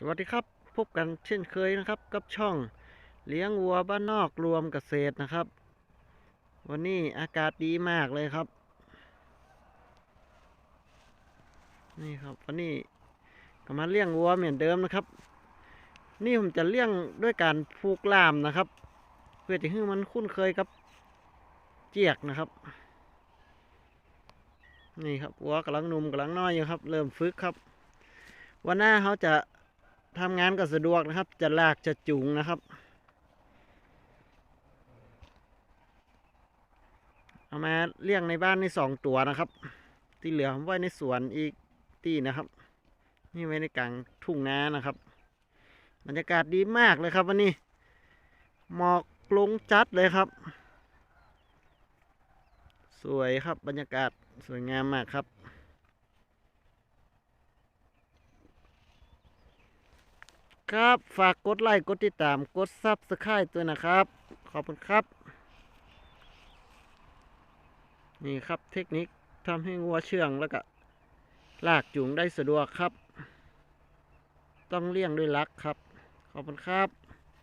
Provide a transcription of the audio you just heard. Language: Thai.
สวัสดีครับ พบกันเช่นเคยนะครับ กับช่องเลี้ยงวัวบ้านนอกรวมเกษตรนะครับ วันนี้อากาศดีมากเลยครับ นี่ครับวันนี้ก็มาเลี้ยงวัวเหมือนเดิมนะครับ นี่ผมจะเลี้ยงด้วยการผูกล่ามนะครับ เพื่อจะให้มันคุ้นเคยกับเจียกนะครับ นี่ครับวัวกำลังหนุ่มกำลังน้อยอยู่ครับ เริ่มฝึกครับวันหน้าเขาจะ ทำงานก็สะดวกนะครับ จะลากจะจูงนะครับ เอามาเลี้ยงในบ้านในสองตัวนะครับ ที่เหลือผมไว้ในสวนอีกตีนะครับ นี่ไว้ในกลางทุ่งนานะครับบรรยากาศดีมากเลยครับ วันนี้ หมอกลงจัดเลยครับ สวยครับบรรยากาศสวยงามมากครับ ครับ ฝากกดไลค์ กดติดตาม กดซับสไครต์ด้วยนะครับ ขอบคุณครับ นี่ครับเทคนิคทำให้งัวเชื่องแล้วก็ลากจูงได้สะดวกครับ ต้องเลี่ยงด้วยลักครับ ขอบคุณครับ